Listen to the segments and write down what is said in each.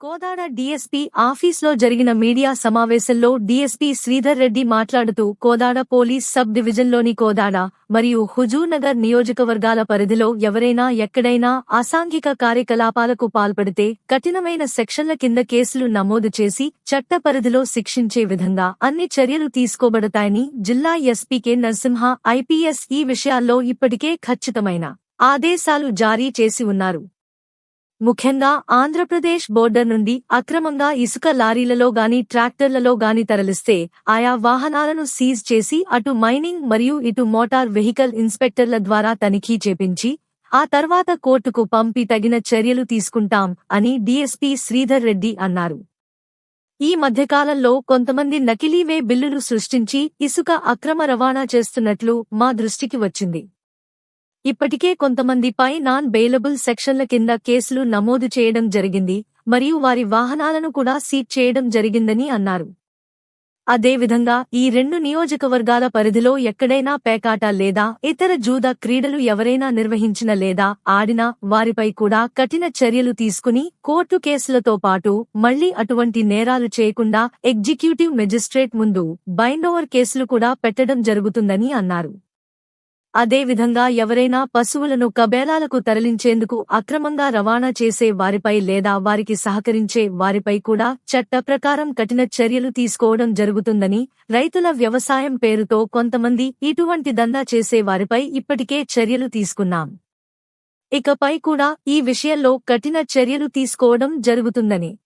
Kodad DSP ఆఫీస్లో జరిగిన media సమావేశంలో డీఎస్పీ శ్రీధర్ రెడ్డి మాట్లాడుతూ కోదాడ పోలీస్ సబ్ డివిజన్లోని కోదాడ మరియు హుజూర్నగర్ నియోజకవర్గాల పరిధిలో ఎవరైనా ఎక్కడైనా అసాంఘిక కార్యకలాపాలకు పాల్పడితే కఠినమైన సెక్షన్ల కింద కేసులు నమోదు చేసి చట్ట పరిధిలో శిక్షించే విధంగా అన్ని చర్యలు తీసుకోబడతాయని జిల్లా ఎస్పీ కె. నరసింహ ఐపీఎస్ ఈ విషయాల్లో ఇప్పటికే ఖచ్చితమైన ఆదేశాలు జారీ చేసి ఉన్నారు. ముఖ్యంగా ఆంధ్రప్రదేశ్ బోర్డర్ నుండి అక్రమంగా ఇసుక లారీలలో గాని ట్రాక్టర్లలో గాని తరలిస్తే ఆయా వాహనాలను సీజ్ చేసి అటు మైనింగ్ మరియు ఇటు మోటార్ వెహికల్ ఇన్స్పెక్టర్ల ద్వారా తనిఖీ చేపించి ఆ తర్వాత కోర్టుకు పంపి తగిన చర్యలు తీసుకుంటాం అని డీఎస్పీ శ్రీధర్ రెడ్డి అన్నారు. ఈ మధ్యకాలంలో కొంతమంది నకిలీవే బిల్లులు సృష్టించి ఇసుక అక్రమ రవాణా చేస్తున్నట్లు మా దృష్టికి వచ్చింది. ఇప్పటికే కొంతమందిపై నాన్ బెయిలబుల్ సెక్షన్ల కింద కేసులు నమోదు చేయడం జరిగింది మరియు వారి వాహనాలను కూడా సీజ్ చేయడం జరిగిందని అన్నారు. అదేవిధంగా ఈ రెండు నియోజకవర్గాల పరిధిలో ఎక్కడైనా పేకాట లేదా ఇతర జూద క్రీడలు ఎవరైనా నిర్వహించిన లేదా ఆడినా వారిపై కూడా కఠిన చర్యలు తీసుకుని కోర్టు కేసులతో పాటు మళ్ళీ అటువంటి నేరాలు చేయకుండా ఎగ్జిక్యూటివ్ మెజిస్ట్రేట్ ముందు బైండోవర్ కేసులు కూడా పెట్టడం జరుగుతుందని అన్నారు. అదేవిధంగా ఎవరైనా పశువులను కబేలాలకు తరలించేందుకు అక్రమంగా రవాణా చేసే వారిపై లేదా వారికి సహకరించే వారిపై కూడా చట్ట ప్రకారం కఠిన చర్యలు తీసుకోవడం జరుగుతుందని రైతుల వ్యవసాయం పేరుతో కొంతమంది ఇటువంటి దందా చేసే వారిపై ఇప్పటికే చర్యలు తీసుకున్నాం. ఇకపై కూడా ఈ విషయంలో కఠిన చర్యలు తీసుకోవడం జరుగుతుందని.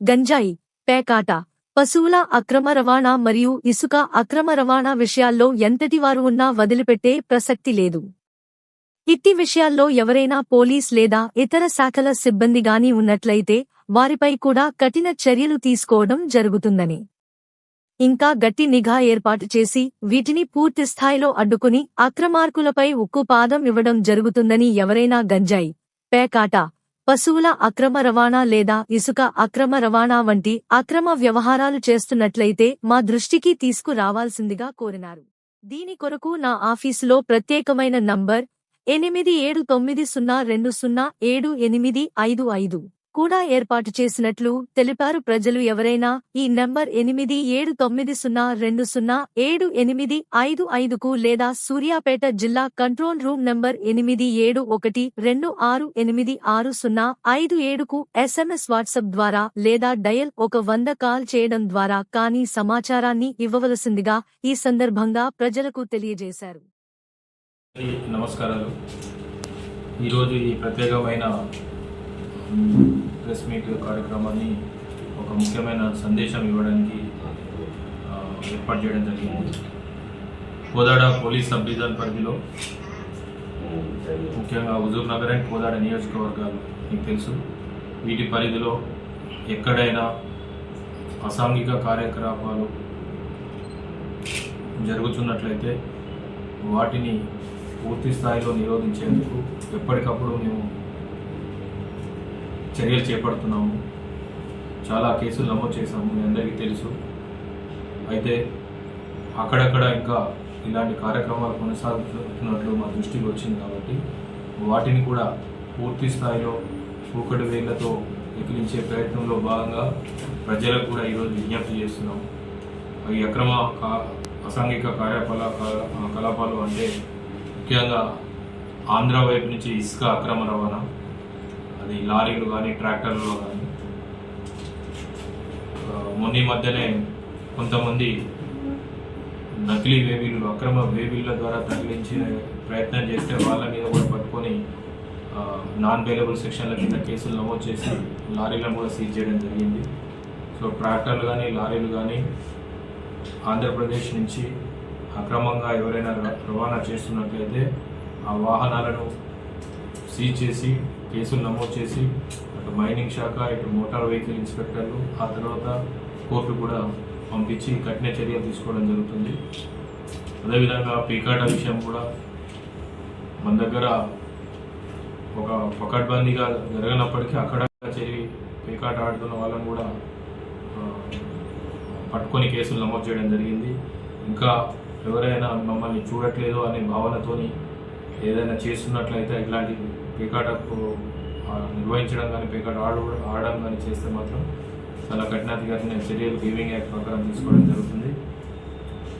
గంజాయి పేకాట పశువుల అక్రమ రవాణా మరియు ఇసుక అక్రమ రవాణా విషయాల్లో ఎంతటివారు ఉన్నా వదిలిపెట్టే ప్రసక్తి లేదు. ఇట్టి విషయాల్లో ఎవరైనా పోలీస్ లేదా ఇతర శాఖల సిబ్బంది గాని ఉన్నట్లయితే వారిపై కూడా కఠిన చర్యలు తీసుకోవడం జరుగుతుందని. ఇంకా గట్టి నిఘా ఏర్పాటు చేసి వీటిని పూర్తి స్థాయిలో అడ్డుకుని అక్రమార్కులపై ఉక్కు పాదం ఇవ్వడం జరుగుతుందని ఎవరైనా గంజాయి పేకాట పశువుల అక్రమ రవాణా లేదా ఇసుక అక్రమ రవాణా వంటి అక్రమ వ్యవహారాలు చేస్తున్నట్లయితే మా దృష్టికి తీసుకురావాల్సిందిగా కోరినారు. దీని కొరకు నా ఆఫీసులో ప్రత్యేకమైన నంబర్ ఎనిమిది ఏడు తొమ్మిది సున్నా రెండు సున్నా ఏడు ఎనిమిది ఐదు ఐదు. కూడా ఏర్పాటు చేసినట్లు తెలిపారు. ప్రజలు ఎవరైనా ఈ నంబర్ ఎనిమిది ఏడు తొమ్మిది సున్నా రెండు సున్నా ఏడు ఎనిమిది ఐదు ఐదుకు లేదా సూర్యాపేట జిల్లా కంట్రోల్ రూమ్ నంబర్ ఎనిమిది ఏడు ఒకటి రెండు ఆరు ఎనిమిది ఆరు సున్నా ఐదు ఏడుకు ఎస్ఎంఎస్ వాట్సాప్ ద్వారా లేదా డయల్ ఒక వంద కాల్ చేయడం ద్వారా కానీ సమాచారాన్ని ఇవ్వవలసిందిగా ఈ సందర్భంగా ప్రజలకు తెలియజేశారు. నమస్కారాలు. ఈరోజు ఈ ప్రత్యేకమైన ప్రెస్ మీట్ కార్యక్రమాన్ని ఒక ముఖ్యమైన సందేశం ఇవ్వడానికి ఏర్పాటు చేయడం జరిగింది. కోదాడ పోలీస్ సబ్ డివిజన్ పరిధిలో ముఖ్యంగా హుజూర్ నగర్ అండ్ కోదాడ నియోజకవర్గాలు మీకు తెలుసు. వీటి పరిధిలో ఎక్కడైనా అసాంఘిక కార్యకలాపాలు జరుగుతున్నట్లయితే వాటిని పూర్తి స్థాయిలో నిరోధించేందుకు ఎప్పటికప్పుడు మేము చర్యలు చేపడుతున్నాము. చాలా కేసులు నమోదు చేశాము మీ అందరికీ తెలుసు. అయితే అక్కడక్కడ ఇంకా ఇలాంటి కార్యక్రమాలు కొనసాగుతున్నట్లు మా దృష్టికి వచ్చింది కాబట్టి వాటిని కూడా పూర్తి స్థాయిలో కూకటి వేళ్ళతో ఎక్కిలించే ప్రయత్నంలో భాగంగా ప్రజలకు కూడా ఈరోజు విజ్ఞప్తి చేస్తున్నాం. అవి అక్రమ కా- అసాంఘిక కార్యకలా కలాపాలు అంటే ముఖ్యంగా ఆంధ్ర వైపు నుంచి ఇసుక అక్రమ రవాణా అది లారీలు కానీ ట్రాక్టర్లు కానీ. మొన్న ఈ మధ్యనే కొంతమంది నకిలీ వేబీలు అక్రమ వేబీల ద్వారా తరలించిన ప్రయత్నం చేస్తే వాళ్ళ మీద కూడా పట్టుకొని నాన్ బెయిలబుల్ సెక్షన్ల కింద కేసులు నమోదు చేసి లారీలను కూడా సీజ్ చేయడం జరిగింది. సో ట్రాక్టర్లు కానీ లారీలు కానీ ఆంధ్రప్రదేశ్ నుంచి అక్రమంగా ఎవరైనా ర- రవాణా చేస్తున్నట్లయితే ఆ వాహనాలను సీజ్ చేసి కేసులు నమోదు చేసి అటు మైనింగ్ శాఖ ఇటు మోటార్ వెహికల్ ఇన్స్పెక్టర్లు ఆ తర్వాత కోర్టు కూడా పంపించి కఠిన చర్యలు తీసుకోవడం జరుగుతుంది. అదేవిధంగా పీకాట విషయం కూడా మన దగ్గర ఒక పకడ్బందీగా జరగనప్పటికీ అక్కడ చేరి పేకాట ఆడుతున్న వాళ్ళని కూడా పట్టుకొని కేసులు నమోదు చేయడం జరిగింది. ఇంకా ఎవరైనా మమ్మల్ని చూడట్లేదు అనే భావనతోని ఏదైనా చేస్తున్నట్లయితే ఇలాంటి పేకాటకు నిర్వహించడం కానీ పేకాట ఆడు ఆడడం కానీ చేస్తే మాత్రం చాలా కఠినాధికారిన చర్యలు గేమింగ్ యాక్ట్ ప్రకారం తీసుకోవడం జరుగుతుంది.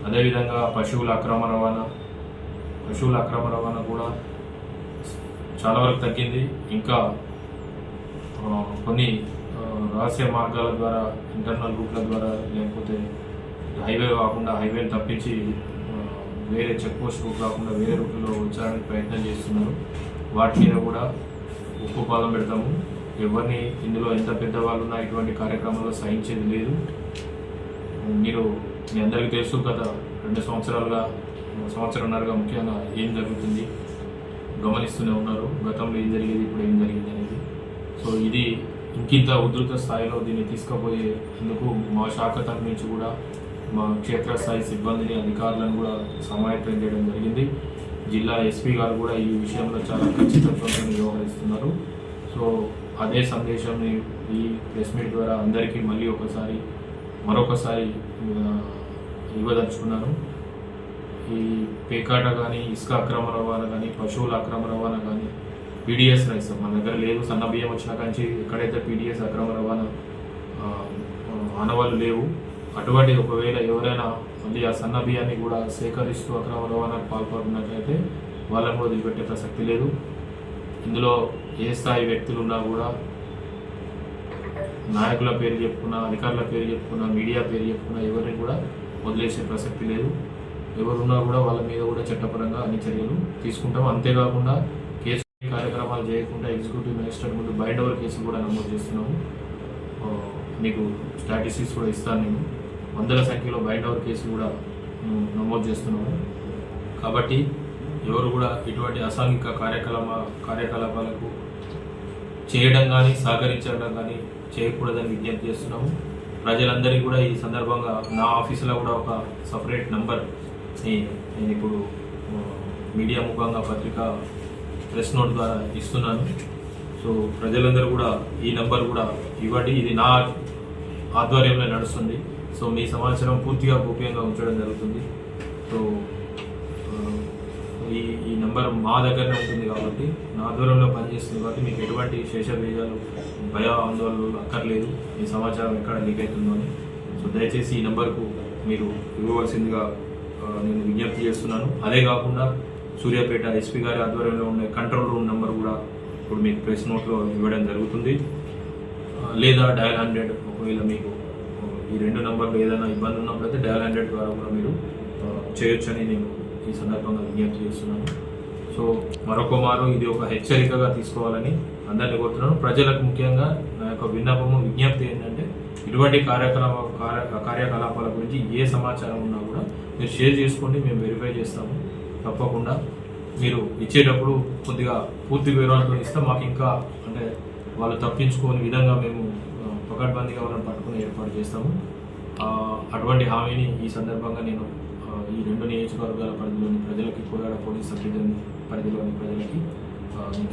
అదేవిధంగా పశువుల అక్రమ రవాణా పశువుల అక్రమ రవాణా కూడా చాలా వరకు తగ్గింది. ఇంకా కొన్ని రహస్య మార్గాల ద్వారా ఇంటర్నల్ రూట్ల ద్వారా లేకపోతే హైవే కాకుండా హైవేని తప్పించి వేరే చెక్ పోస్ట్ రూట్ కాకుండా వేరే రూట్లో వచ్చడానికి ప్రయత్నం చేస్తున్నారు. వాటి మీద కూడా ఉప్పు పాలం పెడతాము. ఎవరిని ఇందులో ఎంత పెద్దవాళ్ళు ఉన్నా ఇటువంటి కార్యక్రమంలో సహించేది లేదు. మీరు మీ అందరికీ తెలుసు గత రెండు సంవత్సరాలుగా సంవత్సరంన్నరగా ముఖ్యంగా ఏం జరుగుతుంది గమనిస్తూనే ఉన్నారు. గతంలో ఏం జరిగేది ఇప్పుడు ఏం జరిగింది అనేది. సో ఇది ఇంకింత ఉధృత స్థాయిలో దీన్ని తీసుకుపోయేందుకు మా శాఖ తరఫు నుంచి కూడా మా క్షేత్రస్థాయి సిబ్బందిని అధికారులను కూడా సమాయత్తం చేయడం జరిగింది. జిల్లా ఎస్పీ గారు కూడా ఈ విషయంలో చాలా ఖచ్చితత్వంతో వ్యవహరిస్తున్నారు. సో అదే సందేశాన్ని ఈ ప్రెస్ మీట్ ద్వారా అందరికీ మళ్ళీ ఒకసారి మరొకసారి ఇవ్వదలుచుకున్నాను. ఈ పేకాట కానీ ఇసుక అక్రమ రవాణా కానీ పశువుల అక్రమ రవాణా కానీ పీడిఎస్ రైస్ మన దగ్గర లేదు. సన్న బియ్యం వచ్చిన కాంచి ఎక్కడైతే పీడిఎస్ అక్రమ రవాణా ఆనవాళ్ళు లేవు. అటువంటి ఒకవేళ ఎవరైనా మళ్ళీ ఆ సన్న బియ్యాన్ని కూడా సేకరిస్తూ అక్రమ రవాణాకు పాల్పడుతున్నట్లయితే వాళ్ళని కూడా వదిలిపెట్టే ప్రసక్తి లేదు. ఇందులో ఏ స్థాయి వ్యక్తులు ఉన్నా కూడా నాయకుల పేరు చెప్పుకున్నా అధికారుల పేరు చెప్పుకున్నా మీడియా పేరు చెప్పుకున్నా ఎవరిని కూడా వదిలేసే ప్రసక్తి లేదు. ఎవరున్నా కూడా వాళ్ళ మీద కూడా చట్టపరంగా అన్ని చర్యలు తీసుకుంటాం. అంతేకాకుండా కేసు కార్యక్రమాలు చేయకుండా ఎగ్జిక్యూటివ్ మ్యాజిస్ట్రేట్ ముందు బైండ్ ఓవర్ కేసులు కూడా నమోదు చేస్తున్నాము. మీకు స్టాటిస్టిక్స్ కూడా ఇస్తాను నేను. వందల సంఖ్యలో బైండ్ ఓవర్ కేసులు కూడా నమోదు చేస్తున్నాము. కాబట్టి ఎవరు కూడా ఇటువంటి అసాంఘిక కార్యకలాప కార్యకలాపాలకు చేయడం కానీ సహకరించడం కానీ చేయకూడదని విజ్ఞప్తి చేస్తున్నాము. ప్రజలందరికీ కూడా ఈ సందర్భంగా నా ఆఫీసులో కూడా ఒక సపరేట్ నంబర్ నేను ఇప్పుడు మీడియా ముఖంగా పత్రిక ప్రెస్ నోట్ ద్వారా ఇస్తున్నాను. సో ప్రజలందరూ కూడా ఈ నంబర్ కూడా ఇవ్వండి. ఇది నా ఆధ్వర్యంలో నడుస్తుంది. సో మీ సమాచారం పూర్తిగా గోప్యంగా ఉంచడం జరుగుతుంది. సో ఈ ఈ నెంబర్ మా దగ్గరనే ఉంటుంది కాబట్టి నా ఆధ్వర్యంలో పనిచేస్తుంది కాబట్టి మీకు ఎటువంటి శేషబీజాలు భయ ఆందోళనలు అక్కర్లేదు. ఈ సమాచారం ఎక్కడ లీక్ అవుతుందో అని. సో దయచేసి ఈ నెంబర్కు మీరు ఇవ్వవలసిందిగా నేను విజ్ఞప్తి చేస్తున్నాను. అదే కాకుండా సూర్యాపేట ఎస్పీ గారి ఆధ్వర్యంలో ఉండే కంట్రోల్ రూమ్ నెంబర్ కూడా ఇప్పుడు మీకు ప్రెస్ నోట్లో ఇవ్వడం జరుగుతుంది. లేదా డయల్ హండ్రెడ్ ఒకవేళ మీకు ఈ రెండు నంబర్లు ఏదైనా ఇబ్బంది ఉన్నప్పుడైతే డయల్ హండ్రెడ్ ద్వారా కూడా మీరు చేయొచ్చని నేను ఈ సందర్భంగా విజ్ఞప్తి చేస్తున్నాను. సో మరొక మారు ఇది ఒక హెచ్చరికగా తీసుకోవాలని అందరినీ కోరుతున్నాను. ప్రజలకు ముఖ్యంగా నా యొక్క విన్నపము విజ్ఞప్తి ఏంటంటే ఇటువంటి కార్యకలాప కార్య- కార్యకలాపాల గురించి ఏ సమాచారం ఉన్నా కూడా మీరు షేర్ చేసుకోండి మేము వెరిఫై చేస్తాము. తప్పకుండా మీరు ఇచ్చేటప్పుడు కొద్దిగా పూర్తి వివరాలు ఇస్తే మాకు ఇంకా అంటే వాళ్ళు తప్పించుకోని విధంగా మేము పకడ్బందీగా వాళ్ళని పట్టుకుని ఏర్పాటు చేస్తాము. అటువంటి హామీని ఈ సందర్భంగా నేను ఈ రెండు నియోజకవర్గాల పరిధిలోని ప్రజలకి కోదాడ పోలీస్ సబ్ పరిధిలోని ప్రజలకి ఆ, నేను